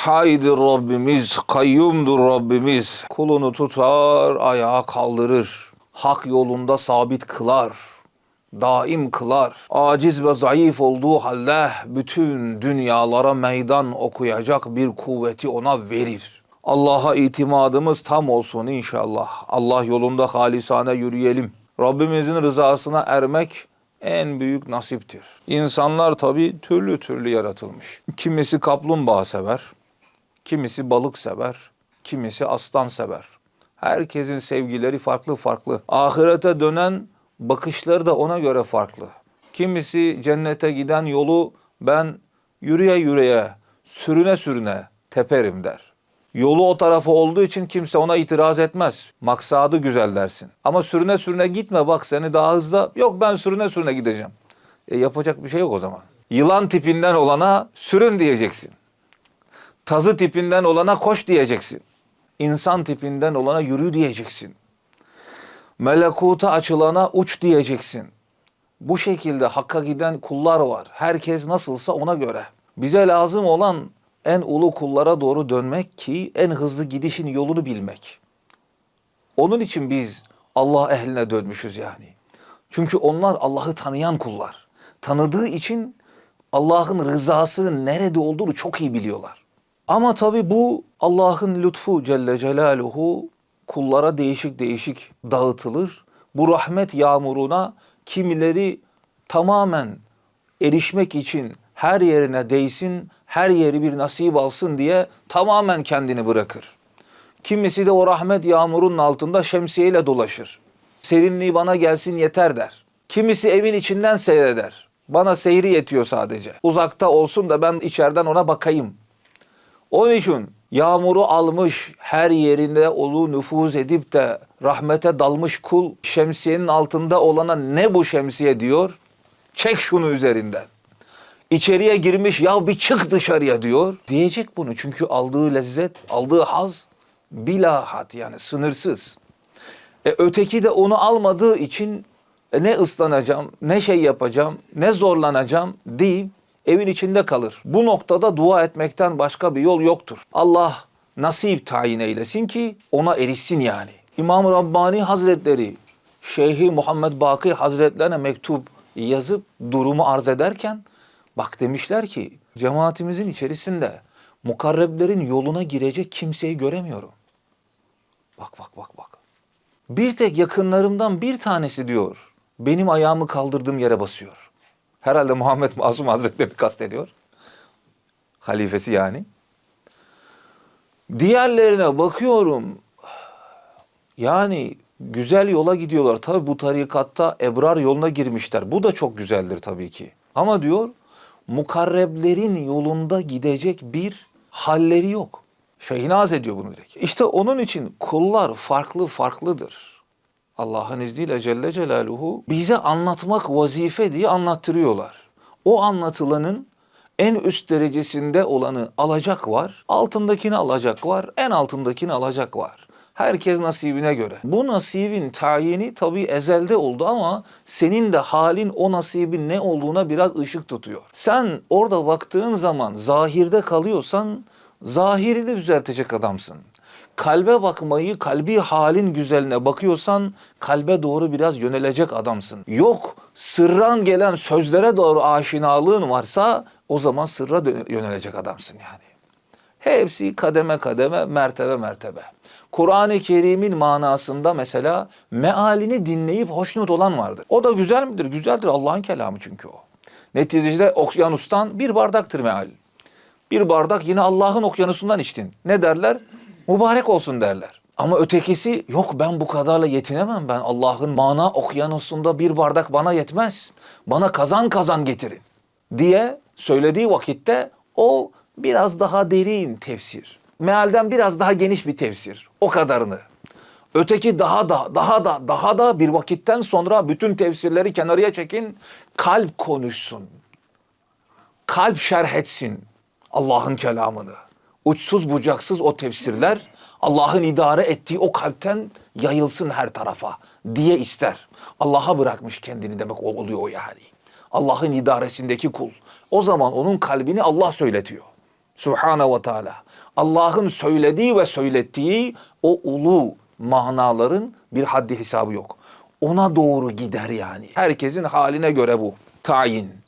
Haydi Rabbimiz, kayyumdur Rabbimiz. Kulunu tutar, ayağa kaldırır. Hak yolunda sabit kılar. Daim kılar. Aciz ve zayıf olduğu halde bütün dünyalara meydan okuyacak bir kuvveti ona verir. Allah'a itimadımız tam olsun inşallah. Allah yolunda halisane yürüyelim. Rabbimizin rızasına ermek en büyük nasiptir. İnsanlar tabii türlü türlü yaratılmış. Kimisi kaplumbağa sever, kimisi balık sever, kimisi aslan sever. Herkesin sevgileri farklı farklı. Ahirete dönen bakışları da ona göre farklı. Kimisi cennete giden yolu ben yürüye yürüye, sürüne sürüne teperim der. Yolu o tarafa olduğu için kimse ona itiraz etmez. Maksadı güzel dersin. Ama sürüne sürüne gitme bak seni daha hızlı. Yok ben sürüne sürüne gideceğim. E yapacak bir şey yok o zaman. Yılan tipinden olana sürün diyeceksin. Tazı tipinden olana koş diyeceksin. İnsan tipinden olana yürü diyeceksin. Melekuta açılana uç diyeceksin. Bu şekilde hakka giden kullar var. Herkes nasılsa ona göre. Bize lazım olan en ulu kullara doğru dönmek ki en hızlı gidişin yolunu bilmek. Onun için biz Allah ehline dönmüşüz yani. Çünkü onlar Allah'ı tanıyan kullar. Tanıdığı için Allah'ın rızasının nerede olduğunu çok iyi biliyorlar. Ama tabii bu Allah'ın lütfu Celle Celaluhu kullara değişik değişik dağıtılır. Bu rahmet yağmuruna kimileri tamamen erişmek için her yerine değsin, her yeri bir nasip alsın diye tamamen kendini bırakır. Kimisi de o rahmet yağmurunun altında şemsiyeyle dolaşır. Serinliği bana gelsin yeter der. Kimisi evin içinden seyreder. Bana seyri yetiyor sadece. Uzakta olsun da ben içeriden ona bakayım. Onun için yağmuru almış her yerinde olu nüfuz edip de rahmete dalmış kul şemsiyenin altında olana ne bu şemsiye diyor? Çek şunu üzerinden. İçeriye girmiş ya bir çık dışarıya diyor. Diyecek bunu çünkü aldığı lezzet, aldığı haz bilahat yani sınırsız. E, öteki de onu almadığı için e, ne ıslanacağım, ne şey yapacağım, ne zorlanacağım deyip evin içinde kalır. Bu noktada dua etmekten başka bir yol yoktur. Allah nasip tayin eylesin ki ona erişsin yani. İmam Rabbani Hazretleri Şeyhi Muhammed Baki Hazretlerine mektup yazıp durumu arz ederken bak demişler ki cemaatimizin içerisinde mukarreblerin yoluna girecek kimseyi göremiyorum. Bak bak bak bak. Bir tek yakınlarımdan bir tanesi diyor. Benim ayağımı kaldırdığım yere basıyor. Herhalde Muhammed Masum Hazretleri kastediyor. Halifesi yani. Diğerlerine bakıyorum. Yani güzel yola gidiyorlar. Tabi bu tarikatta ebrar yoluna girmişler. Bu da çok güzeldir tabii ki. Ama diyor mukarreblerin yolunda gidecek bir halleri yok. Şeyhnaz ediyor bunu direkt. İşte onun için kullar farklı farklıdır. Allah'ın izniyle Celle Celaluhu bize anlatmak vazife diye anlattırıyorlar. O anlatılanın en üst derecesinde olanı alacak var, altındakini alacak var, en altındakini alacak var. Herkes nasibine göre. Bu nasibin tayini tabii ezelde oldu ama senin de halin o nasibin ne olduğuna biraz ışık tutuyor. Sen orada baktığın zaman zahirde kalıyorsan zahirini düzeltecek adamsın. Kalbe bakmayı, kalbi halin güzeline bakıyorsan kalbe doğru biraz yönelecek adamsın. Yok sırran gelen sözlere doğru aşinalığın varsa o zaman sırra yönelecek adamsın yani. Hepsi kademe kademe, mertebe mertebe. Kur'an-ı Kerim'in manasında mesela mealini dinleyip hoşnut olan vardır. O da güzel midir? Güzeldir. Allah'ın kelamı çünkü o. Neticede okyanustan bir bardaktır meal. Bir bardak yine Allah'ın okyanusundan içtin. Ne derler? Mübarek olsun derler. Ama ötekisi yok ben bu kadarla yetinemem. Ben Allah'ın mana okyanusunda bir bardak bana yetmez. Bana kazan kazan getirin diye söylediği vakitte o biraz daha derin tefsir. Mealden biraz daha geniş bir tefsir. O kadarını. Öteki daha da, daha da, daha da bir vakitten sonra bütün tefsirleri kenarıya çekin. Kalp konuşsun. Kalp şerh etsin Allah'ın kelamını. Uçsuz bucaksız o tefsirler Allah'ın idare ettiği o kalpten yayılsın her tarafa diye ister. Allah'a bırakmış kendini demek ol- oluyor o yani. Allah'ın idaresindeki kul. O zaman onun kalbini Allah söyletiyor. Subhanahu ve Teala. Allah'ın söylediği ve söylettiği o ulu manaların bir haddi hesabı yok. Ona doğru gider yani. Herkesin haline göre bu. Tayin.